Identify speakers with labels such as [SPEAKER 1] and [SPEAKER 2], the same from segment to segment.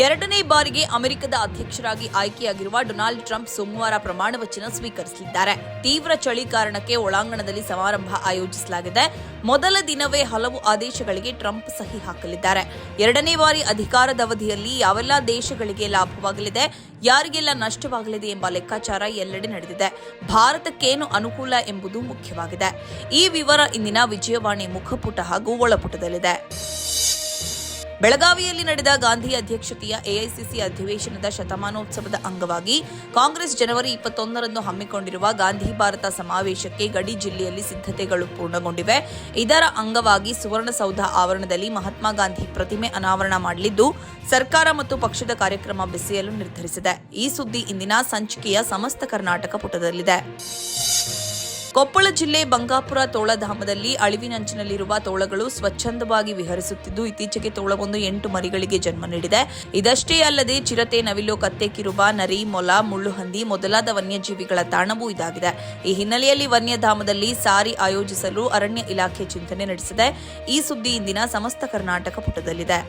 [SPEAKER 1] ಎರಡನೇ ಬಾರಿಗೆ ಅಮೆರಿಕದ ಅಧ್ಯಕ್ಷರಾಗಿ ಆಯ್ಕೆಯಾಗಿರುವ ಡೊನಾಲ್ಡ್ ಟ್ರಂಪ್ ಸೋಮವಾರ ಪ್ರಮಾಣ ವಚನ ಸ್ವೀಕರಿಸಲಿದ್ದಾರೆ. ತೀವ್ರ ಚಳಿ ಕಾರಣಕ್ಕೆ ಒಳಾಂಗಣದಲ್ಲಿ ಸಮಾರಂಭ ಆಯೋಜಿಸಲಾಗಿದೆ. ಮೊದಲ ದಿನವೇ ಹಲವು ಆದೇಶಗಳಿಗೆ ಟ್ರಂಪ್ ಸಹಿ ಹಾಕಲಿದ್ದಾರೆ. ಎರಡನೇ ಬಾರಿ ಅಧಿಕಾರದ ಅವಧಿಯಲ್ಲಿ ಯಾವೆಲ್ಲ ದೇಶಗಳಿಗೆ ಲಾಭವಾಗಲಿದೆ, ಯಾರಿಗೆಲ್ಲ ನಷ್ಟವಾಗಲಿದೆ ಎಂಬ ಲೆಕ್ಕಾಚಾರ ಎಲ್ಲೆಡೆ ನಡೆದಿದೆ. ಭಾರತಕ್ಕೇನು ಅನುಕೂಲ ಎಂಬುದು ಮುಖ್ಯವಾಗಿದೆ. ಈ ವಿವರ ಇಂದಿನ ವಿಜಯವಾಣಿ ಮುಖಪುಟ ಹಾಗೂ ಒಳಪುಟದಲ್ಲಿದೆ. ಬೆಳಗಾವಿಯಲ್ಲಿ ನಡೆದ ಗಾಂಧಿ ಅಧ್ಯಕ್ಷತೆಯ ಎಐಸಿಸಿ ಅಧಿವೇಶನದ ಶತಮಾನೋತ್ಸವದ ಅಂಗವಾಗಿ ಕಾಂಗ್ರೆಸ್ ಜನವರಿ ಇಪ್ಪತ್ತೊಂದರಂದು ಹಮ್ಮಿಕೊಂಡಿರುವ ಗಾಂಧಿ ಭಾರತ ಸಮಾವೇಶಕ್ಕೆ ಗಡಿ ಜಿಲ್ಲೆಯಲ್ಲಿ ಸಿದ್ಧತೆಗಳು ಪೂರ್ಣಗೊಂಡಿವೆ. ಇದರ ಅಂಗವಾಗಿ ಸುವರ್ಣಸೌಧ ಆವರಣದಲ್ಲಿ ಮಹಾತ್ಮ ಗಾಂಧಿ ಪ್ರತಿಮೆ ಅನಾವರಣ ಮಾಡಲಿದ್ದು, ಸರ್ಕಾರ ಮತ್ತು ಪಕ್ಷದ ಕಾರ್ಯಕ್ರಮ ಬೆಸೆಯಲು ನಿರ್ಧರಿಸಿದೆ. ಈ ಸುದ್ದಿ ಇಂದಿನ ಸಂಚಿಕೆಯ ಸಮಸ್ತ ಕರ್ನಾಟಕ ಪುಟದಲ್ಲಿದೆ. ಕೊಪ್ಪಳ ಜಿಲ್ಲೆ ಬಂಗಾಪುರ ತೋಳಧಾಮದಲ್ಲಿ ಅಳಿವಿನಂಚಿನಲ್ಲಿರುವ ತೋಳಗಳು ಸ್ವಚ್ಛಂದವಾಗಿ ವಿಹರಿಸುತ್ತಿದ್ದು, ಇತ್ತೀಚೆಗೆ ತೋಳವೊಂದು ಎಂಟು ಮರಿಗಳಿಗೆ ಜನ್ಮ ನೀಡಿದೆ. ಇದಷ್ಟೇ ಅಲ್ಲದೆ ಚಿರತೆ, ನವಿಲು, ಕತ್ತೆ, ಕಿರುಬ, ನರಿ, ಮೊಲ, ಮುಳ್ಳುಹಂದಿ ಮೊದಲಾದ ವನ್ಯಜೀವಿಗಳ ತಾಣವೂ ಇದಾಗಿದೆ. ಈ ಹಿನ್ನೆಲೆಯಲ್ಲಿ ವನ್ಯಧಾಮದಲ್ಲಿ ಸಾರಿ ಆಯೋಜಿಸಲು ಅರಣ್ಯ ಇಲಾಖೆ ಚಿಂತನೆ ನಡೆಸಿದೆ. ಈ ಸುದ್ದಿ ಇಂದಿನ ಸಮಸ್ತ ಕರ್ನಾಟಕ ಪುಟದಲ್ಲಿದೆ.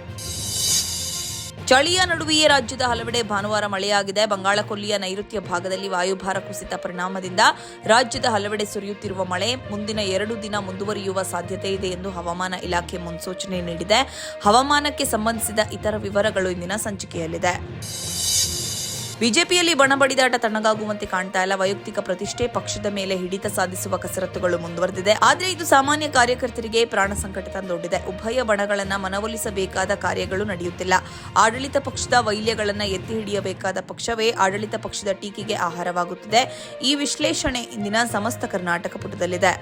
[SPEAKER 1] ಚಳಿಯ ನಡುವೆಯೇ ರಾಜ್ಯದ ಹಲವೆಡೆ ಭಾನುವಾರ ಮಳೆಯಾಗಿದೆ. ಬಂಗಾಳಕೊಲ್ಲಿಯ ನೈಋತ್ಯ ಭಾಗದಲ್ಲಿ ವಾಯುಭಾರ ಕುಸಿತ ಪರಿಣಾಮದಿಂದ ರಾಜ್ಯದ ಹಲವೆಡೆ ಸುರಿಯುತ್ತಿರುವ ಮಳೆ, ಮುಂದಿನ ಎರಡು ದಿನ ಮುಂದುವರಿಯುವ ಸಾಧ್ಯತೆ ಇದೆ ಎಂದು ಹವಾಮಾನ ಇಲಾಖೆ ಮುನ್ಸೂಚನೆ ನೀಡಿದೆ. ಹವಾಮಾನಕ್ಕೆ ಸಂಬಂಧಿಸಿದ ಇತರ ವಿವರಗಳು ಇಂದಿನ ಸಂಚಿಕೆಯಲ್ಲಿದೆ. ಬಿಜೆಪಿಯಲ್ಲಿ ಬಣಬಡಿದಾಟ ತಣ್ಣಗಾಗುವಂತೆ ಕಾಣ್ತಾ ಇಲ್ಲ. ವೈಯಕ್ತಿಕ ಪ್ರತಿಷ್ಠೆ ಪಕ್ಷದ ಮೇಲೆ ಹಿಡಿತ ಸಾಧಿಸುವ ಕಸರತ್ತುಗಳು ಮುಂದುವರೆದಿದೆ. ಆದರೆ ಇದು ಸಾಮಾನ್ಯ ಕಾರ್ಯಕರ್ತರಿಗೆ ಪ್ರಾಣ ಸಂಕಟ ತಂದೊಡ್ಡಿದೆ. ಉಭಯ ಬಣಗಳನ್ನು ಮನವೊಲಿಸಬೇಕಾದ ಕಾರ್ಯಗಳು ನಡೆಯುತ್ತಿಲ್ಲ. ಆಡಳಿತ ಪಕ್ಷದ ವೈಲ್ಯಗಳನ್ನು ಎತ್ತಿ ಹಿಡಿಯಬೇಕಾದ ಪಕ್ಷವೇ ಆಡಳಿತ ಪಕ್ಷದ ಟೀಕೆಗೆ ಆಹಾರವಾಗುತ್ತಿದೆ. ಈ ವಿಶ್ಲೇಷಣೆ ಇಂದಿನ ಸಮಸ್ತ ಕರ್ನಾಟಕ ಪುಟದಲ್ಲಿದೆ.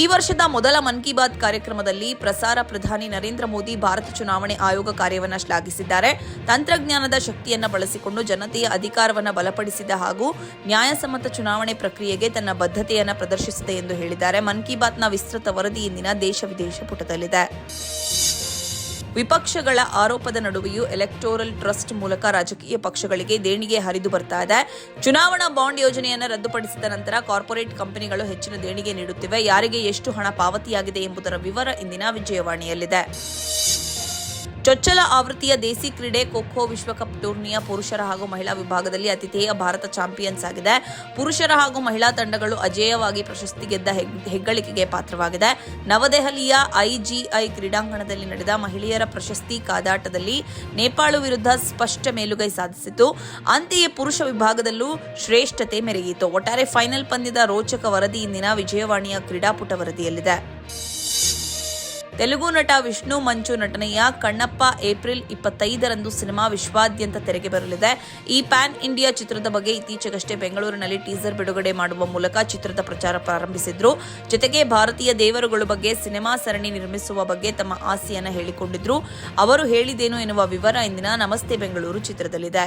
[SPEAKER 1] ಈ ವರ್ಷದ ಮೊದಲ ಮನ್ ಕಿ ಬಾತ್ ಕಾರ್ಯಕ್ರಮದಲ್ಲಿ ಪ್ರಸಾರ ಪ್ರಧಾನಿ ನರೇಂದ್ರ ಮೋದಿ ಭಾರತ ಚುನಾವಣೆ ಆಯೋಗ ಕಾರ್ಯವನ್ನು ಶ್ಲಾಘಿಸಿದ್ದಾರೆ. ತಂತ್ರಜ್ಞಾನದ ಶಕ್ತಿಯನ್ನು ಬಳಸಿಕೊಂಡು ಜನತೆಯ ಅಧಿಕಾರವನ್ನು ಬಲಪಡಿಸಿದ ಹಾಗೂ ನ್ಯಾಯಸಮ್ಮತ ಚುನಾವಣೆ ಪ್ರಕ್ರಿಯೆಗೆ ತನ್ನ ಬದ್ಧತೆಯನ್ನು ಪ್ರದರ್ಶಿಸಿದೆ ಎಂದು ಹೇಳಿದ್ದಾರೆ. ಮನ್ ಕಿ ಬಾತ್ನ ವಿಸ್ತೃತ ವರದಿ ಇಂದಿನ ದೇಶ ವಿದೇಶ ಪುಟದಲ್ಲಿದೆ. ವಿಪಕ್ಷಗಳ ಆರೋಪದ ನಡುವೆಯೂ ಎಲೆಕ್ಟೋರಲ್ ಟ್ರಸ್ಟ್ ಮೂಲಕ ರಾಜಕೀಯ ಪಕ್ಷಗಳಿಗೆ ದೇಣಿಗೆ ಹರಿದು ಬರ್ತಾ ಇದೆ. ಚುನಾವಣಾ ಬಾಂಡ್ ಯೋಜನೆಯನ್ನು ರದ್ದುಪಡಿಸಿದ ನಂತರ ಕಾರ್ಪೊರೇಟ್ ಕಂಪನಿಗಳು ಹೆಚ್ಚಿನ ದೇಣಿಗೆ ನೀಡುತ್ತಿವೆ. ಯಾರಿಗೆ ಎಷ್ಟು ಹಣ ಪಾವತಿಯಾಗಿದೆ ಎಂಬುದರ ವಿವರ ಇಂದಿನ ವಿಜಯವಾಣಿಯಲ್ಲಿದೆ. ಚೊಚ್ಚಲ ಆವೃತ್ತಿಯ ದೇಸಿ ಕ್ರೀಡೆ ಖೋಖೋ ವಿಶ್ವಕಪ್ ಟೂರ್ನಿಯ ಪುರುಷರ ಹಾಗೂ ಮಹಿಳಾ ವಿಭಾಗದಲ್ಲಿ ಅತಿಥೇಯ ಭಾರತ ಚಾಂಪಿಯನ್ಸ್ ಆಗಿದೆ. ಪುರುಷರ ಹಾಗೂ ಮಹಿಳಾ ತಂಡಗಳು ಅಜೇಯವಾಗಿ ಪ್ರಶಸ್ತಿ ಗೆದ್ದ ಹೆಗ್- ಹೆಗ್ಗಳಿಕೆಗೆ ಪಾತ್ರವಾಗಿದೆ. ನವದೆಹಲಿಯ ಐಜಿಐ ಕ್ರೀಡಾಂಗಣದಲ್ಲಿ ನಡೆದ ಮಹಿಳೆಯರ ಪ್ರಶಸ್ತಿ ಕಾದಾಟದಲ್ಲಿ ನೇಪಾಳ ವಿರುದ್ಧ ಸ್ಪಷ್ಟ ಮೇಲುಗೈ ಸಾಧಿಸಿತು. ಅಂತೆಯೇ ಪುರುಷ ವಿಭಾಗದಲ್ಲೂ ಶ್ರೇಷ್ಠತೆ ಮೆರೆಯಿತು. ಒಟ್ಟಾರೆ ಫೈನಲ್ ಪಂದ್ಯದ ರೋಚಕ ವರದಿ ಇಂದಿನ ವಿಜಯವಾಣಿಯ ಕ್ರೀಡಾಪುಟ ವರದಿಯಲ್ಲಿದೆ. ತೆಲುಗು ನಟ ವಿಷ್ಣು ಮಂಚು ನಟನೆಯ ಕಣ್ಣಪ್ಪ ಏಪ್ರಿಲ್ ಇಪ್ಪತ್ತೈದರಂದು ಸಿನಿಮಾ ವಿಶ್ವಾದ್ಯಂತ ತೆರೆಗೆ ಬರಲಿದೆ. ಈ ಪ್ಯಾನ್ ಇಂಡಿಯಾ ಚಿತ್ರದ ಬಗ್ಗೆ ಇತ್ತೀಚೆಗಷ್ಟೇ ಬೆಂಗಳೂರಿನಲ್ಲಿ ಟೀಸರ್ ಬಿಡುಗಡೆ ಮಾಡುವ ಮೂಲಕ ಚಿತ್ರದ ಪ್ರಚಾರ ಪ್ರಾರಂಭಿಸಿದ್ರು. ಜೊತೆಗೆ ಭಾರತೀಯ ದೇವರುಗಳ ಬಗ್ಗೆ ಸಿನಿಮಾ ಸರಣಿ ನಿರ್ಮಿಸುವ ಬಗ್ಗೆ ತಮ್ಮ ಆಸೆಯನ್ನು ಹೇಳಿಕೊಂಡಿದ್ರು. ಅವರು ಹೇಳಿದೇನು ಎನ್ನುವ ವಿವರ ಇಂದಿನ ನಮಸ್ತೆ ಬೆಂಗಳೂರು ಚಿತ್ರದಲ್ಲಿದೆ.